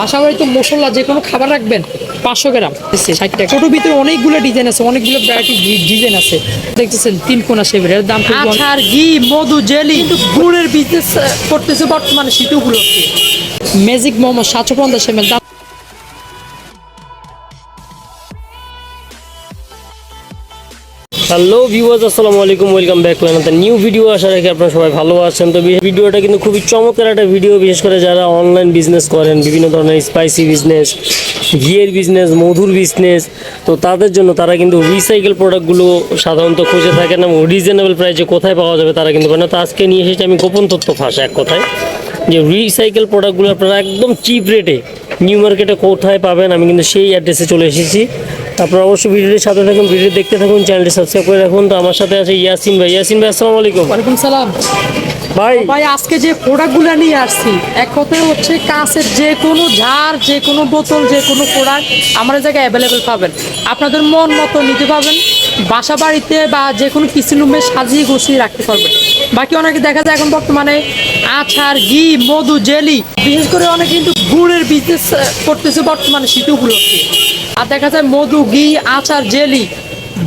বাসা বাড়িতে মশলা যে কোনো খাবার রাখবেন পাঁচশো গ্রাম। ষাট টাকা। ছোটোর ভিতরে অনেকগুলো ডিজাইন আছে অনেকগুলো ভ্যারাইটি ডিজাইন আছে। দেখতেছেন তিন কোনা সেভের এর দাম আর আচার ঘি মধু জেলি। কিন্তু গুড়ের বিজনেস করতেছে বর্তমানে গুলো ম্যাজিক মোমো সাতশো পঞ্চাশ এম দাম হ্যালো ভিউয়ার্স, আসসালামু আলাইকুম, welcome back to another new video আশা রাখি আপনারা সবাই ভালো আছেন। তো ভিডিওটা কিন্তু খুবই চমৎকার একটা ভিডিও বিশেষ করে যারা অনলাইন বিজনেস করেন, বিভিন্ন ধরনের স্পাইসি বিজনেস ঘিয়ের বিজনেস মধুর বিজনেস তো তাদের জন্য তারা কিন্তু রিসাইকেল প্রোডাক্টগুলো সাধারণত খুঁজে থাকেন এবং রিজনেবল প্রাইসে কোথায় পাওয়া যাবে তারা কিন্তু না। তো আজকে নিয়ে এসেছি আমি গোপন তথ্য ফাঁস এক কথায়, যে রিসাইকেল প্রোডাক্টগুলো আপনারা একদম চিপ রেটে নিউ মার্কেটে কোথায় পাবেন আমি কিন্তু সেই অ্যাড্রেসে চলে এসেছি। আপনারা অবশ্যই ভিডিওটি সাথে থাকুন ভিডিও দেখতে থাকুন, চ্যানেলটি সাবস্ক্রাইব করে রাখুন। তো আমার সাথে আছে ইয়াসিন ভাই। ইয়াসিন ভাই, আসসালামু আলাইকুম। ওয়ালাইকুম সালাম। ভাই। ভাই, আজকে যে প্রোডাক্টগুলো নিয়ে আসছি, এক কথায় হচ্ছে কাঁচের যে কোনো ঝাড়, যে কোনো বোতল, যে কোনো প্রোডাক্ট আমার জায়গায় অ্যাভেলেবেল পাবেন। আপনাদের মন মতো নিতে পাবেন বাসা বাড়িতে বা যে কোনো কিচেন রুমে সাজিয়ে গুছিয়ে রাখতে পারবেন। বাকি অনেকে দেখা যায় এখন বর্তমানে আচার, ঘি, মধু, জেলি, বিশেষ করে অনেকে কিন্তু গুড়ের বিজনেস করতেছে বর্তমানে শীতগুলোকে আর দেখা যায় মধু, ঘি, আচার, জেলি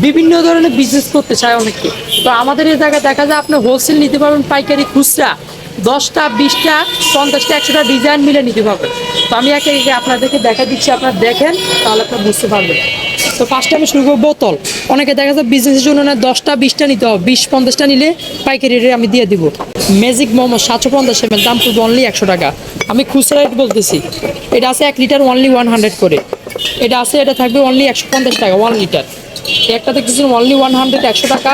বিভিন্ন ধরনের বিজনেস করতে চায় অনেকে। তো আমাদের এই জায়গায় দেখা যায় আপনি হোলসেল নিতে পারবেন, পাইকারি খুচরা। দশটা, বিশটা, পঞ্চাশটা, একশোটা ডিজাইন মিলে নিতে পারবেন। তো আমি একে একে আপনাদেরকে দেখা দিচ্ছি, আপনারা দেখেন, তাহলে আপনারা বুঝতে পারবেন। তো ফার্স্টে আমি শুরু করব বোতল। অনেকে দেখা যায় বিজনেসের জন্য না, দশটা, বিশটা নিতে হবে। বিশ, পঞ্চাশটা নিলে পাইকারি রেটে আমি দিয়ে দিব। ম্যাজিক মোমো সাতশো পঞ্চাশ এম দাম পড়বে অনলি একশো টাকা। আমি খুচরা রেট বলতেছি। এটা আছে এক লিটার অনলি ওয়ান হান্ড্রেড করে। এটা আছে, এটা থাকবে অনলি একশো পঞ্চাশ টাকা ওয়ান লিটার একটা দেখতেছেন অনলি ওয়ান হান্ড্রেড একশো টাকা।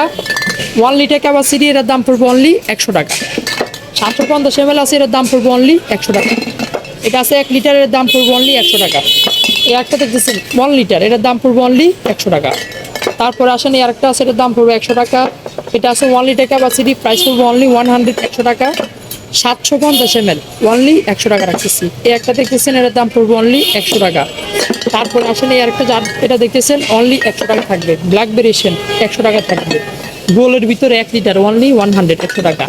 ওয়ান লিটার ক্যাপাসিটি এটার দাম পড়বে অনলি একশো টাকা। সাতশো পঞ্চাশ এম আছে, এটার দাম পড়বে অনলি একশো টাকা। এটা আছে এক লিটারের দাম পড়বে অনলি একশো টাকা। এই একটা দেখতেছেন ওয়ান লিটার এটার দাম পড়বে অনলি একশো টাকা। তারপরে আসেন, এই আরেকটা আছে, এটার দাম পড়বে একশো টাকা। এটা আছে ওয়ান লিটার ক্যাপাসিটি প্রাইস পড়বে অনলি ওয়ান হান্ড্রেড একশো টাকা। সাতশো পঞ্চাশ এম এল অনলি একশো টাকা রাখতেছি। এই একটা দেখতেছেন এটার দাম পড়বে অনলি একশো টাকা। তারপরে আসেন এই আরেকটা যার এটা দেখতেছেন অনলি একশো টাকা থাকবে। ব্ল্যাক বেরিয়েশন একশো টাকা থাকবে। গোলের ভিতরে এক লিটার অনলি ওয়ান হান্ড্রেড একশো টাকা।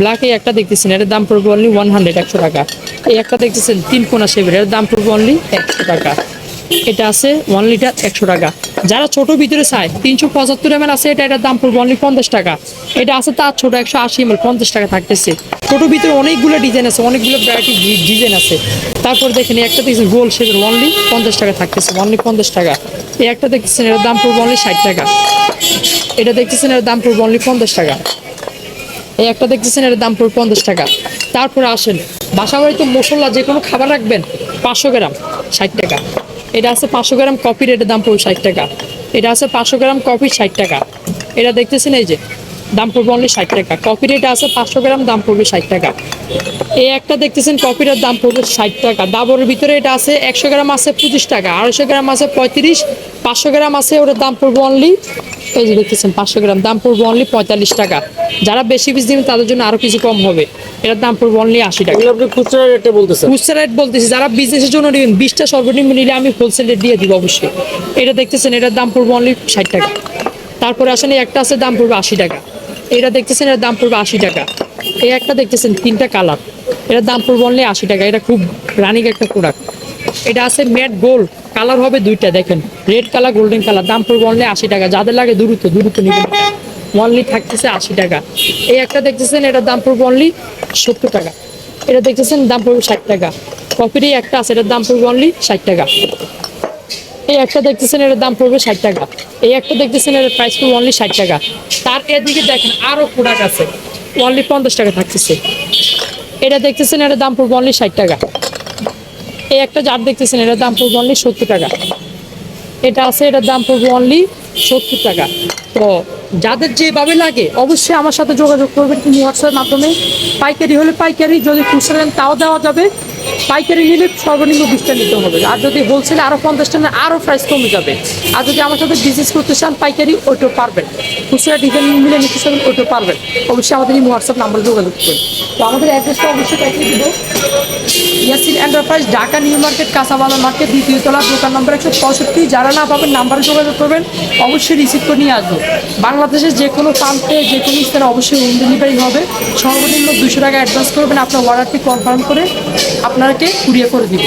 ব্ল্যাক একটা দেখতেছেন এর দাম পড়বে অনলি ওয়ান হান্ড্রেড একশো টাকা। এই একটা দেখতেছেন, তিন কোনা শেপের এর দাম পড়বে অনলি একশো টাকা। এটা আছে ওয়ান লিটার একশো টাকা। যারা ছোট ভিতরে চায়, তিনশো পঁচাত্তর এমএল আছে, এটা, এটার দাম পড়বে অনলি পঞ্চাশ টাকা। এটা আছে তার ছোট একশো আশি এমএল পঞ্চাশ টাকা থাকতেছে। ছোট ভিতরে অনেকগুলো ডিজাইন আছে, অনেকগুলো ভ্যারাইটি ডিজাইন আছে। তারপর দেখেন একটা দেখছেন গোল শেপের অনলি পঞ্চাশ টাকা থাকতেছে অনলি পঞ্চাশ টাকা। এই একটা দেখতেছেন এর দাম পড়বে অনলি ষাট টাকা। এটা দেখতেছেন এর দাম পড়বে অনলি পঞ্চাশ টাকা। এই একটা দেখতেছেন এর দাম পড়বে পঞ্চাশ টাকা। তারপরে আসেন বাসা বাড়িতে মশলা যে কোনো খাবার রাখবেন, পাঁচশো গ্রাম, ষাট টাকা। এটা আছে পাঁচশো গ্রাম কপির এটার দাম পড়বে ষাট টাকা। এটা আছে পাঁচশো গ্রাম কপি ষাট টাকা। এটা দেখতেছেন এই যে দাম পড়বে অনলি ষাট টাকা। কপির এটা আছে পাঁচশো গ্রাম দাম পড়বে ষাট টাকা। এই একটা দেখতেছেন কপিটার দাম পড়বে ষাট টাকা। ডাবরের ভিতরে এটা আছে একশো গ্রাম আছে পঁচিশ টাকা আড়াইশো গ্রাম আছে পঁয়ত্রিশ পাঁচশো গ্রাম আছে ওটার দাম পড়বে অনলি এই যে দেখতেছেন পাঁচশো গ্রাম দাম পড়বে অনলি পঁয়তাল্লিশ টাকা। যারা বেশি পিস দিবেন তাদের জন্য আরও কিছু কম হবে। এটার দাম পড়বে অনলি আশি টাকা। আপনি খুচরা রেটে বলতেছেন? খুচরা রেট বলতেছি যারা বিজনেসের জন্য নেবেন বিশটা সর্বনিম্ন নিলে আমি হোলসেল রেট দিয়ে দিব অবশ্যই। এটা দেখতেছেন এটার দাম পড়বে অনলি ষাট টাকা। তারপরে আসেন একটা আছে দাম পড়বে আশি টাকা। এটা দেখতেছেন এর দাম পড়বে আশি টাকা। এই একটা দেখতেছেন তিনটা কালার। এটার দাম পড়বে অনলি আশি টাকা। এটা খুব রানিং একটা প্রোডাক্ট এটা আছে ম্যাট গোল্ড কালার হবে দুইটা, দেখেন। রেড কালার গোল্ডেন কালার দাম পড়বে অনলি আশি টাকা। যাদের লাগে দ্রুত দ্রুত নেবেন অনলি থাকতেছে আশি টাকা। এই একটা দেখতেছেন, এটার দাম পড়বে অনলি সত্তর টাকা। এটা দেখতেছেন, দাম পড়বে ষাট টাকা। কপিরই একটা আছে, এটার দাম পড়বে অনলি ষাট টাকা। এই একটা দেখতেছেন এর দাম পড়বে ষাট টাকা। এই একটা দেখতেছেন এর প্রাইস পড়বে অনলি ষাট টাকা। তার এদিকে দেখেন আরও প্রোডাক্ট আছে অনলি পঞ্চাশ টাকা থাকতেছে। এটা দেখতেছেন এর দাম পড়বে অনলি ষাট টাকা। এই একটা জার দেখতেছেন এটার দাম পড়বে অনলি সত্তর টাকা। এটা আছে, এটার দাম পড়বে অনলি সত্তর টাকা। তো যাদের যেভাবে লাগে, অবশ্যই আমার সাথে যোগাযোগ করবেন তুমি হোয়াটসঅ্যাপের মাধ্যমে। পাইকারি হলে পাইকারি, যদি খুচরা নেন তাও দেওয়া যাবে। পাইকারি নিলে সর্বনিম্ন বিশটা নিতে হবে। আর যদি হোলসেলে আরও পঞ্চাশটা নেন আরও প্রাইস কমে যাবে। আর যদি আমার সাথে বিজনেস করতে চান পাইকারি, ওইটাও পারবেন। খুচরা ডিজাইন মিলে নিতে চান, ওইটাও পারবেন। অবশ্যই আমাদের এই হোয়াটসঅ্যাপ নাম্বারে যোগাযোগ করবেন। তো আমাদের অ্যাড্রেসটা অবশ্যই পাঠিয়ে দেবো। Yasin enterprise, Dhaka new market Kanchabala market, দ্বিতীয় তলা, দোকান নম্বর একশো পঁয়ষট্টি। যারা না পাবেন, নাম্বারে যোগাযোগ করবেন, অবশ্যই রিসিভ করে নিয়ে আসব। বাংলা বাংলাদেশের যে কোনো প্রান্তে, যে কোনো স্থানে অবশ্যই হোম ডেলিভারি হবে। সর্বনিম্ন দুশো টাকা অ্যাডভান্স করবেন, আপনার অর্ডারটি কনফার্ম করে আপনাকে কুরিয়ে করে দিবে।